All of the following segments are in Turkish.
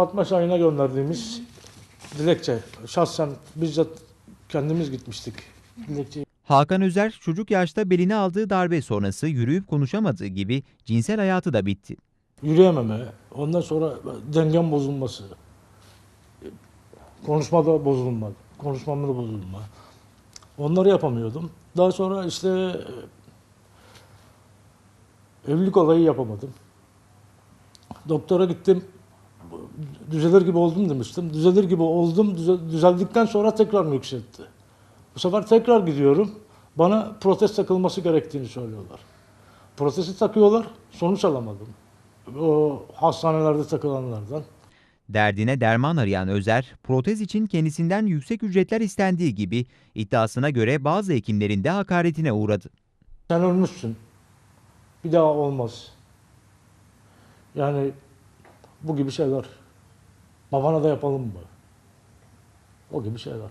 Fatma Şahin'e gönderdiğimiz dilekçe. Şahsen bizzat kendimiz gitmiştik. Dilekçeyi Hakan Özer çocuk yaşta beline aldığı darbe sonrası yürüyüp konuşamadığı gibi cinsel hayatı da bitti. yürüyememe, ondan sonra dengem bozulması, konuşmada bozulma, konuşmamda bozulma. Onları yapamıyordum. Daha sonra işte evlilik olayı yapamadım. Doktora gittim. Düzelir gibi oldum demiştim. Düzelir gibi oldum. Düze- Düzeldikten sonra tekrar yükseltti? Bu sefer tekrar gidiyorum. Bana protez takılması gerektiğini söylüyorlar. Protezi takıyorlar. Sonuç alamadım o hastanelerde takılanlardan. Derdine derman arayan Özer, protez için kendisinden yüksek ücretler istendiği gibi iddiasına göre bazı hekimlerin de hakaretine uğradı. Sen ölmüşsün. Bir daha olmaz. Yani bu gibi şeyler. Babana da yapalım mı? O gibi şeyler.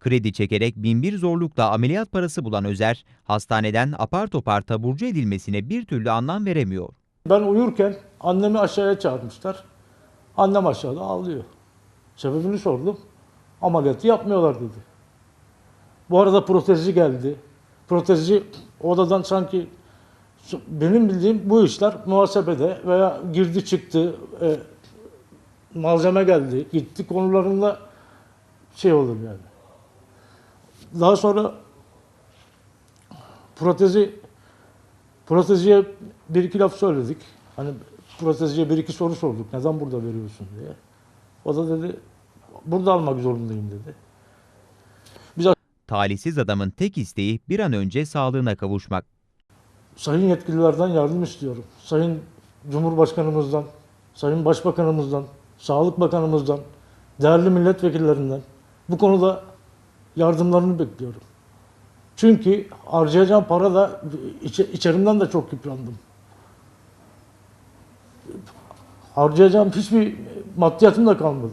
Kredi çekerek binbir zorlukla ameliyat parası bulan Özer, hastaneden apar topar taburcu edilmesine bir türlü anlam veremiyor. Ben uyurken annemi aşağıya çağırmışlar. Annem aşağıda ağlıyor. Sebebini sordum. Ameliyatı yapmıyorlar dedi. Bu arada protezci geldi. Protezci odadan sanki benim bildiğim bu işler muhasebede veya girdi çıktı e, malzeme geldi gitti konularında şey olur yani. Daha sonra protezi protezciye bir iki laf söyledik. Hani protezciye bir iki soru sorduk. Neden burada veriyorsun diye. O da dedi burada almak zorundayım dedi. Talihsiz adamın tek isteği bir an önce sağlığına kavuşmak. Sayın yetkililerden yardım istiyorum. Sayın Cumhurbaşkanımızdan, Sayın Başbakanımızdan, Sağlık Bakanımızdan, değerli milletvekillerinden bu konuda yardımlarını bekliyorum. Çünkü harcayacağım para da içe- içerimden de çok yıprandım. Harcayacağım hiçbir maddiyatım da kalmadı.